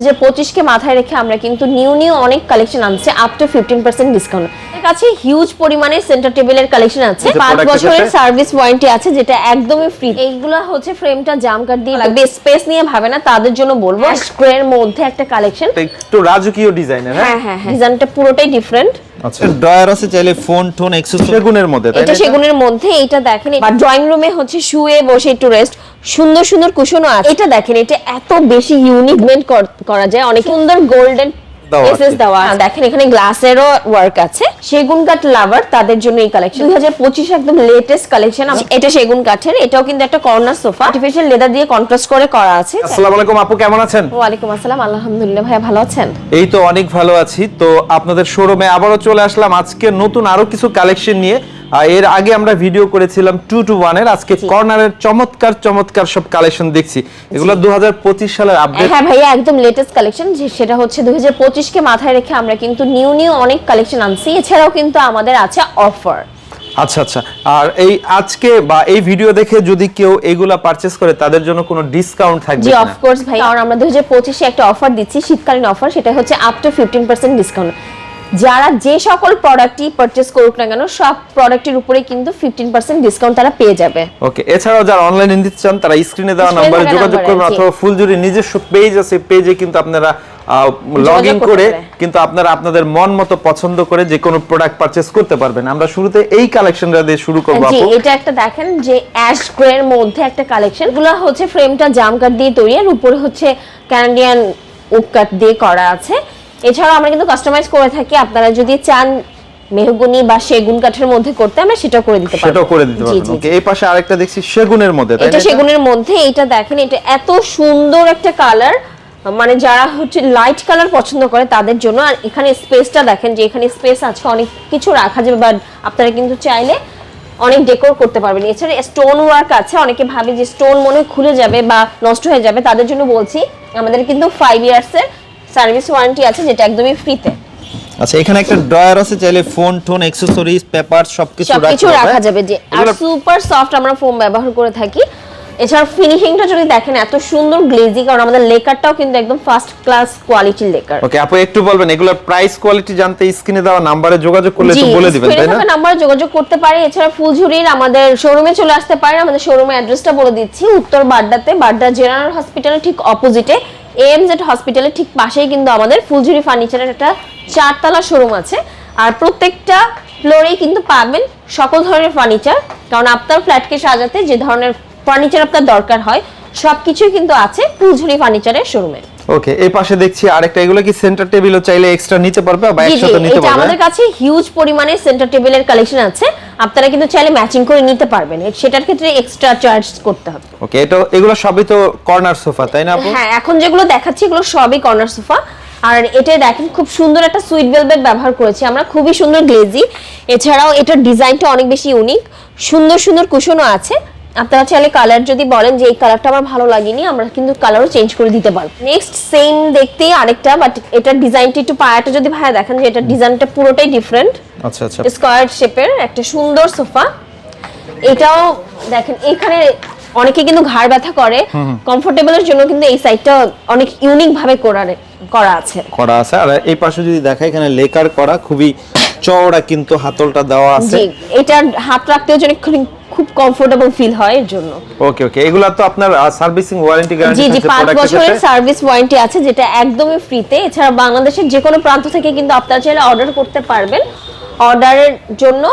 যে পঁচিশকে মাথায় রেখে আমরা কিন্তু নিউ নিউ অনেক কালেকশন আনছে up to fifteen percent discount কাছে হিউজ পরিমাণে সেন্টার টেবিলের কালেকশন আছে। পাঁচ বছরের সার্ভিস ওয়ারেন্টি আছে যেটা একদমই ফ্রি এইগুলো হচ্ছে ফ্রেমটা জাম কাট দিয়ে লাগবে স্পেস নিয়ে ভাবে না তাদের জন্য বলব স্কোয়ার মধ্যে একটা কালেকশন একটু রাজকীয় ডিজাইনের হ্যাঁ? হ্যাঁ হ্যাঁ হ্যাঁ। ডিজাইনটা পুরোটাই ডিফারেন্ট আচ্ছা। ড্রয়ার আছে চাইলে ফোন টোন এক্সেসরি সেগুনের মধ্যে এটা সেগুনের মধ্যে এটা দেখেন বা ড্রয়িং রুমে হচ্ছে শুয়ে বসে একটু রেস্ট সুন্দর সুন্দর কুশনও আছে। এটা দেখেন এটা এত বেশি ইউনিক মেন্ট করা যায়। অনেক সুন্দর গোল্ডেন এসএস দেওয়া দেখেন এখানে গ্লাসেরও ওয়ার্ক আছে। সেগুন কাঠ লাভার তাদের জন্য এই কালেকশন দুই হাজার পঁচিশ একদম লেটেস্ট কালেকশন এটা সেগুন কাঠের। এটাও কিন্তু একটা কর্নার সোফা আর্টিফিশিয়াল লেদার দিয়ে কন্ট্রাস্ট করে করা আছে। আসসালামু আলাইকুম আপু কেমন আছেন? ওয়ালাইকুম আসসালাম। আলহামদুলিল্লাহ ভাইয়া ভালো আছেন? এই তো অনেক ভালো আছি। তো আপনাদের শোরুমে আবারও চলে আসলাম। আজকে নতুন আরও কিছু কালেকশন নিয়ে। এর আগে আমরা ভিডিও করেছিলাম টু টু ওয়ানের আজকে কর্নারের চমৎকার চমৎকার সব কালেকশন দেখছি। এগুলো দু সালের আপডেট হ্যাঁ ভাইয়া একদম লেটেস্ট কালেকশন সেটা হচ্ছে হাজার পঁচিশকে মাথায় রেখে আমরা কিন্তু নিউ নিউ অনেক কালেকশন আনছি। এছাড়াও কিন্তু আমাদের আছে অফার আচ্ছা আচ্ছা। আর এই আজকে বা এই ভিডিও দেখে যদি কেউ এগুলা পারচেজ করে তাদের জন্য কোনো ডিসকাউন্ট থাকবে জি কিনা? অফকোর্স ভাই কারণ আমরা দুই হাজার পঁচিশে একটা অফার দিচ্ছি শীতকালীন অফার সেটা হচ্ছে up to fifteen percent discount যারা যে সকল প্রোডাক্টই পারচেস করুক না কেন সব প্রোডাক্টের উপরে কিন্তু ফিফটিন পার্সেন্ট ডিসকাউন্ট তারা পেয়ে যাবে। ওকে এছাড়াও যারা অনলাইনে নিতে চান তারা স্ক্রিনে দেওয়া নাম্বারে যোগাযোগ জি। অথবা ফুলজুরি নিজস্ব পেজ আছে পেজে কিন্তু আপনারা লগ ইন করে কিন্তু আপনারা আপনাদের মন মতো পছন্দ করে যে কোনো প্রোডাক্ট পারচেস করতে পারবেন। আমরা শুরুতে এই কালেকশনটা দিয়ে শুরু করব জি আপু। এটা একটা দেখেন যে অ্যাশ গ্রে এর মধ্যে একটা কালেকশনগুলো হচ্ছে ফ্রেমটা জাম কাট দিয়ে তৈরি আর উপরে হচ্ছে ক্যানাডিয়ান উপ কাট দিয়ে করা আছে। এছাড়াও আমরা কিন্তু কাস্টমাইজ করে থাকি। আপনারা যদি চান মেহগুনি বা সেগুন কাঠের মধ্যে করতে আমরা সেটাও করে দিতে পারব। সেটাও করে দিতে জি, ওকে এই পাশে আরেকটা দেখছি সেগুনের মধ্যে তাই এটা সেগুনের মধ্যে এটা দেখেন এটা এত সুন্দর একটা কালার মানে যারা হচ্ছে লাইট কালার পছন্দ করে তাদের জন্য। আর এখানে স্পেসটা দেখেন যে এখানে স্পেস আছে অনেক কিছু রাখা যাবে বা আপনারা কিন্তু চাইলে অনেক ডেকোর করতে পারবেন। এছাড়া স্টোন ওয়ার্ক আছে অনেকে ভাবে যে স্টোন মনে খুলে যাবে বা নষ্ট হয়ে যাবে তাদের জন্য বলছি আমাদের কিন্তু ফাইভ ইয়ার্সের সার্ভিস ওয়ারেন্টি আছে যেটা একদমই ফ্রিতে। আচ্ছা এখানে একটা ড্রয়ার আছে চাইলে ফোন টোন এক্সেসরিজ পেপার সবকিছু সবকিছু রাখা যাবে। যে আর সুপার সফট আমরা ফোম ব্যবহার করে থাকি। এছাড়া ফিনিশিংটা যদি দেখেন এত সুন্দর গ্লেজি কারণ আমাদের লেকারটাও কিন্তু একদম ফার্স্ট ক্লাস কোয়ালিটির লেকার। ওকে আপু একটু বলবেন এগুলোর প্রাইস কোয়ালিটি জানতে স্ক্রিনে দেওয়া নাম্বারে যোগাযোগ করলে একটু বলে দিবেন তাই না? থাকা নাম্বারে যোগাযোগ করতে পারে। এছাড়া ফুলঝুরির আমাদের শোরুমে চলে আসতে পারে আমাদের শোরুমের অ্যাড্রেসটা বলে দিচ্ছি। উত্তর বাড্ডাতে বাড্ডা জেনারেল হসপিটালের ঠিক অপোজিটে এএমজেড হসপিটালের ঠিক পাশেই কিন্তু আমাদের ফুলঝুরি ফার্নিচারের একটা চারতলা শোরুম আছে। আর প্রত্যেকটা ফ্লোরেই কিন্তু পাবেন সকল ধরনের ফার্নিচার কারণ আপনার ফ্ল্যাটকে সাজাতে যে ধরনের ফার্নিচার আপনার দরকার হয় সবকিছুই কিন্তু আছে ফুলঝুরি ফার্নিচারের শোরুমে ওকে এই পাশে দেখছি আরেকটা এগুলো কি সেন্টার টেবিলও চাইলে এক্সট্রা নিতে পারবে বা একসাথে নিতে এটা পারবে? আমাদের কাছে হিউজ পরিমাণে সেন্টার টেবিলের কালেকশন আছে। আপনারা কিন্তু চাইলে ম্যাচিং করে নিতে পারবেন। সেটার ক্ষেত্রে এক্সট্রা চার্জ করতে হবে। ওকে এটা এগুলো সবই তো কর্নার সোফা তাই না আপু? হ্যাঁ এখন যেগুলো দেখাচ্ছি এগুলো সবই কর্নার সোফা আর এটা দেখেন খুব সুন্দর একটা সুইট ভেলভেট ব্যবহার করেছি আমরা। খুবই সুন্দর গ্লেজি এছাড়াও এটার ডিজাইনটা অনেক বেশি ইউনিক সুন্দর সুন্দর কুশনও আছে। আপনারা চাইলে কালার যদি বলেন যে এই কালারটা আমার ভালো লাগেনি আমরা কিন্তু কালারও চেঞ্জ করে দিতে পারব। নেক্সট সেম দেখতেই আরেকটা বাট এটার ডিজাইনটা একটু পায়াটা যদি ভাইয়া দেখেন যে এটার ডিজাইনটা পুরোটাই ডিফারেন্ট আচ্ছা আচ্ছা। স্কোয়ার শেপের একটা সুন্দর সোফা। এটাও দেখেন এখানে অনেকে কিন্তু ঘাড় ব্যথা করে। কমফোর্টেবলের জন্য কিন্তু এই সাইডটা অনেক ইউনিক ভাবে করা করা আছে। করা আছে। আর এই পাশে যদি দেখা এখানে লেকার করা খুবই চওড়া কিন্তু হাতলটা দেওয়া আছে। জি এটার হাত রাখতেও যেন খুব- কমফোর্টেবল ফিল হয় এর জন্য। ওকে ওকে এগুলা তো আপনার সার্ভিসিং ওয়ারেন্টি গ্যারান্টি জি জি থাকছে পাঁচ প্রোডাক্টের বছরের সার্ভিস ওয়ারেন্টি আছে যেটা একদমই ফ্রিতে এছাড়া বাংলাদেশের যে কোনো প্রান্ত থেকে কিন্তু আপনারা চাইলে অর্ডার করতে পারবেন। অর্ডারের জন্য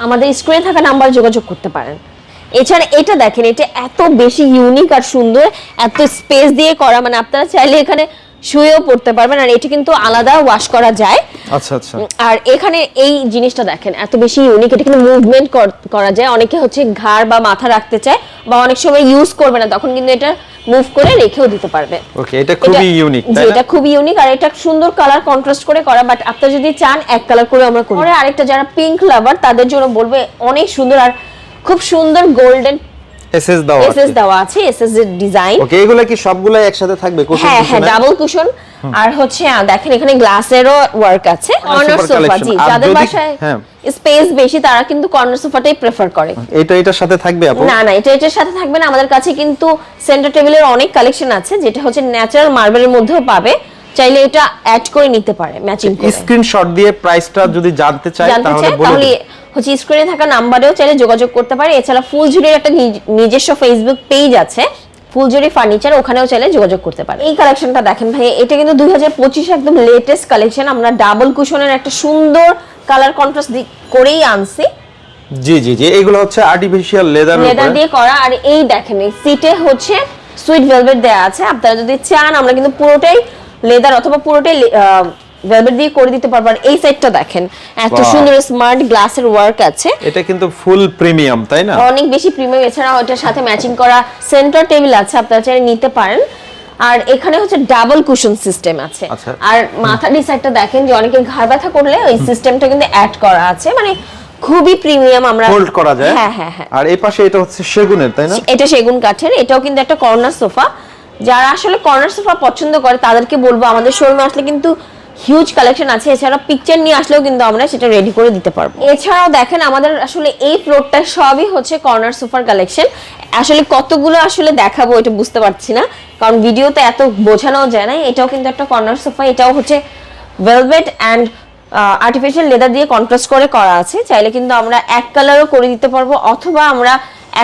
আমাদের স্ক্রিনে থাকা নাম্বার যোগাযোগ করতে পারেন। এছাড়া এটা দেখেন এটা এত বেশি ইউনিক আর সুন্দর এত স্পেস দিয়ে করা। মানে আপনারা চাইলে এখানে শুয়েও পড়তে পারবেন আর এটা কিন্তু আলাদা ওয়াশ করা যায়। আচ্ছা আচ্ছা। আর এখানে এই জিনিসটা দেখেন এত বেশি ইউনিক এটা কিন্তু মুভমেন্ট করা যায়। অনেকে হচ্ছে ঘাড় বা মাথা রাখতে চায় বা অনেক সময় ইউজ করবে না তখন কিন্তু এটা মুভ করে রেখেও দিতে পারবে। ওকে এটা খুবই ইউনিক তাই এটা খুবই ইউনিক আর এটা সুন্দর কালার কন্ট্রাস্ট করে করা বাট আপনারা যদি চান এক কালার করে আমরা করি। আরেকটা যারা পিঙ্ক লাভার তাদের জন্য বলবে অনেক সুন্দর আর খুব সুন্দর গোল্ডেন এসএস দাও এসএস দেওয়া আছে এসএস এর ডিজাইন ওকে এগুলা কি সবগুলাই একসাথে থাকবে? কুশন হ্যাঁ হ্যাঁ ডাবল কুশন। আর হচ্ছে দেখেন এখানে গ্লাসেরও ওয়ার্ক আছে। কর্নার সোফা জি যাদের বাসায় হ্যাঁ। স্পেস বেশি তারা কিন্তু কর্নার সোফাটাই প্রেফার করে। এটা এটার সাথে থাকবে আপু? না না এটা এটার সাথে থাকবে না। আমাদের কাছে কিন্তু সেন্টার টেবিলের অনেক কালেকশন আছে যেটা হচ্ছে ন্যাচারাল মার্বেলের মধ্যেও পাবে। চাইলে এটা অ্যাড করে নিতে পারে ম্যাচিং করে। স্ক্রিনশট দিয়ে প্রাইসটা যদি জানতে জানতে তাহলে বলে তাহলে হচ্ছে স্ক্রিনে থাকা নাম্বারেও চাইলে যোগাযোগ করতে পারে। এছাড়া ফুলঝুরির একটা নিজস্ব ফেসবুক পেজ আছে। ফুলঝুরি ফার্নিচার ওখানেও চাইলে যোগাযোগ করতে পারে। এই কালেকশনটা দেখেন ভাই এটা কিন্তু দুই হাজার পঁচিশ একদম লেটেস্ট কালেকশন আমরা ডাবল কুশনের একটা সুন্দর কালার কন্ট্রাস্ট করেই আনছি। জি জি জি এগুলো হচ্ছে আর্টিফিশিয়াল লেদার লেদার দিয়ে করা। আর এই দেখেন এই সিটে হচ্ছে সুইট ভেলভেট দেয়া আছে। আপনারা যদি চান আমরা কিন্তু পুরোটাই লেদার অথবা পুরোটাই ভেলভেট দিয়ে করে দিতে পারব। আর এই সাইডটা দেখেন এত সুন্দর স্মার্ট গ্লাসের ওয়ার্ক আছে। এটা কিন্তু ফুল প্রিমিয়াম তাই না? অনেক বেশি প্রিমিয়াম এছাড়া ওটার সাথে ম্যাচিং করা সেন্টার টেবিল আছে আপনারা চাইলে নিতে পারেন। আর এখানে হচ্ছে ডাবল কুশন সিস্টেম আছে। আচ্ছা। আর মাথার ডিসাইডটা দেখেন যে অনেকে ঘাড় ব্যথা করলে ওই সিস্টেমটা কিন্তু অ্যাড করা আছে। মানে খুবই প্রিমিয়াম আমরা হোল্ড করা যায়? হ্যাঁ হ্যাঁ হ্যাঁ। আর এই পাশে এটা হচ্ছে সেগুনের তাই না? এটা সেগুন কাঠের এটাও কিন্তু একটা কর্নার সোফা যারা আসলে কর্নার সোফা পছন্দ করে, তাদেরকে বলব, আমাদের শোরুমে আসলে কিন্তু হিউজ কালেকশন আছে। এছাড়া পিকচার নিয়ে আসলেও কিন্তু আমরা সেটা রেডি করে দিতে পারব। এছাড়াও দেখেন, আমাদের আসলে এই ফ্লোরটা সবই হচ্ছে কর্নার সোফার কালেকশন আসলে কতগুলো আসলে দেখাবো এটা বুঝতে পারছি না, কারণ ভিডিওতে এত বোঝানো যায় না। এটাও কিন্তু একটা কর্নার সোফা এটাও হচ্ছে ভেলভেট অ্যান্ড আর্টিফিশিয়াল লেদার দিয়ে কন্ট্রাস্ট করে করা আছে। চাইলে কিন্তু আমরা এক কালারও করে দিতে পারব, অথবা আমরা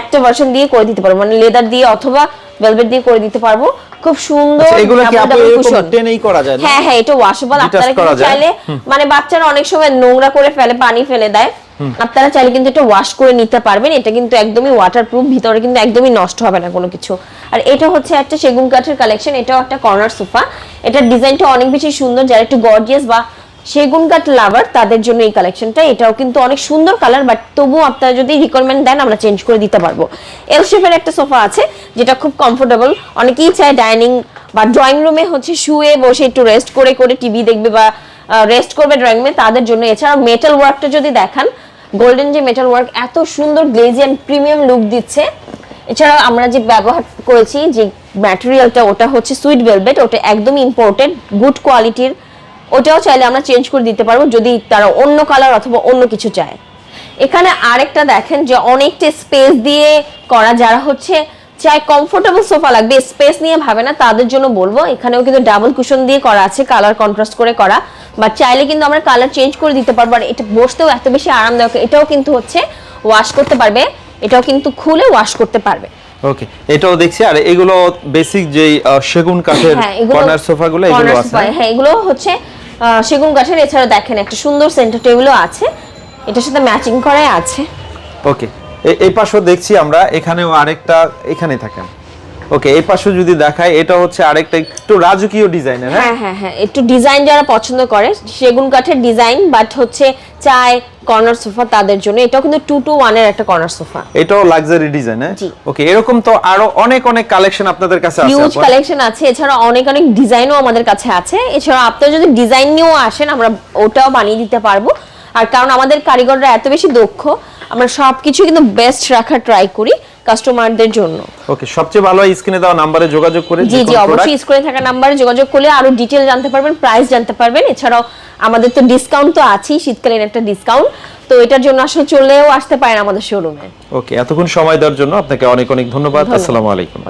একটা ভার্সন দিয়ে করে দিতে পারব। মানে লেদার দিয়ে অথবা ভেলভেট দিয়ে করে দিতে পারব। খুব সুন্দর আচ্ছা, এগুলো কি আপু এরকম টেনেই করা যায় হ্যাঁ হ্যাঁ এটা ওয়াশেবল আপনারা কিন্তু চাইলে মানে বাচ্চারা অনেক সময় নোংরা করে ফেলে পানি ফেলে দেয়। আপনারা চাইলে কিন্তু এটা ওয়াশ করে নিতে পারবেন। এটা কিন্তু একদমই ওয়াটারপ্রুফ ভিতরে কিন্তু একদমই নষ্ট হবে না কোনো কিছু। আর এটা হচ্ছে একটা সেগুন কাঠের কালেকশন এটাও একটা কর্নার সোফা এটার ডিজাইনটা অনেক বেশি সুন্দর যারা একটু গর্জিয়াস বা সেগুন কাঠ লাভার তাদের জন্য এই কালেকশনটা এটাও কিন্তু অনেক সুন্দর কালার বাট তবুও আপনারা যদি রিকোয়ারমেন্ট দেন, আমরা চেঞ্জ করে দিতে পারব। এল শেপের একটা সোফা আছে, যেটা খুব কমফোর্টেবল অনেকেই চায় ডাইনিং বা ড্রয়িং রুমে হচ্ছে শুয়ে বসে একটু রেস্ট করে করে টিভি দেখবে বা রেস্ট করবে ড্রয়িং রুমে তাদের জন্য। এছাড়া মেটাল ওয়ার্কটা যদি দেখান গোল্ডেন যে মেটাল ওয়ার্ক এত সুন্দর গ্লেজি অ্যান্ড প্রিমিয়াম লুক দিচ্ছে। এছাড়াও আমরা যে ব্যবহার করেছি, যে ম্যাটেরিয়ালটা ওটা হচ্ছে সুইট ভেলভেট ওটা একদম ইম্পোর্টেড গুড কোয়ালিটির ওটাও চাইলে আমরা চেঞ্জ করে দিতে পারব যদি তারা অন্য কালার অথবা অন্য কিছু চায়। এখানে আরেকটা দেখেন যে অনেকটা স্পেস দিয়ে করা যারা হচ্ছে চাই কমফোর্টেবল সোফা লাগবে। স্পেস নিয়ে ভাবে না তাদের জন্য বলব এখানেও কিন্তু ডাবল কুশন দিয়ে করা আছে কালার কন্ট্রাস্ট করে করা। বা চাইলে কিন্তু আমরা কালার চেঞ্জ করে দিতে পারব আর এটা বসতেও এত বেশি আরামদায়ক এটাও কিন্তু হচ্ছে ওয়াশ করতে পারবে এটাও কিন্তু খুলে ওয়াশ করতে পারবে। ওকে এটাও দেখছি আর এগুলো বেসিক যেই সেগুন কাঠের হ্যাঁ এগুলো কর্নার সোফাগুলো এগুলো আছে হ্যাঁ এগুলো হচ্ছে সেগুন কাঠের এছাড়া দেখেন একটা সুন্দর সেন্টার টেবিলও আছে। এটার সাথে ম্যাচিং করাই আছে। ওকে এই পাশেও দেখছি আমরা, এখানেও আরেকটা এখানে থাকেন। ওকে এই পাশে যদি দেখাই এটা হচ্ছে আরেকটা একটু রাজকীয় ডিজাইনের হ্যাঁ? হ্যাঁ হ্যাঁ হ্যাঁ একটু ডিজাইন যারা পছন্দ করে সেগুন কাঠের ডিজাইন বাট হচ্ছে চায় কর্নার সোফা তাদের জন্য। এটাও কিন্তু টু টু ওয়ানের একটা কর্নার সোফা এটাও লাক্সারি ডিজাইন হ্যাঁ? ওকে এরকম তো আরও অনেক অনেক কালেকশন আপনাদের কাছে আছে হিউজ কালেকশন আছে এছাড়া অনেক অনেক ডিজাইনও আমাদের কাছে আছে। এছাড়া আপনারা যদি ডিজাইন নিয়েও আসেন আমরা ওটাও বানিয়ে দিতে পারব। আর কারণ আমাদের কারিগররা এত বেশি দক্ষ আমরা সবকিছু কিন্তু বেস্ট রাখার ট্রাই করি। কাস্টমারদের জন্য। ওকে সবচেয়ে ভালো স্ক্রিনে দেওয়া নম্বরে যোগাযোগ করে জি জি অবশ্যই স্ক্রিনে থাকা নম্বরে যোগাযোগ করলে আরও ডিটেইল জানতে পারবেন প্রাইস জানতে পারবেন। এছাড়াও আমাদের তো ডিসকাউন্ট তো আছেই শীতকালীন একটা ডিসকাউন্ট তো এটার জন্য আসলে চলেও আসতে পারেন আমাদের শোরুমে ওকে এতক্ষণ সময় দেওয়ার জন্য আপনাকে অনেক অনেক ধন্যবাদ। আসসালামু আলাইকুম।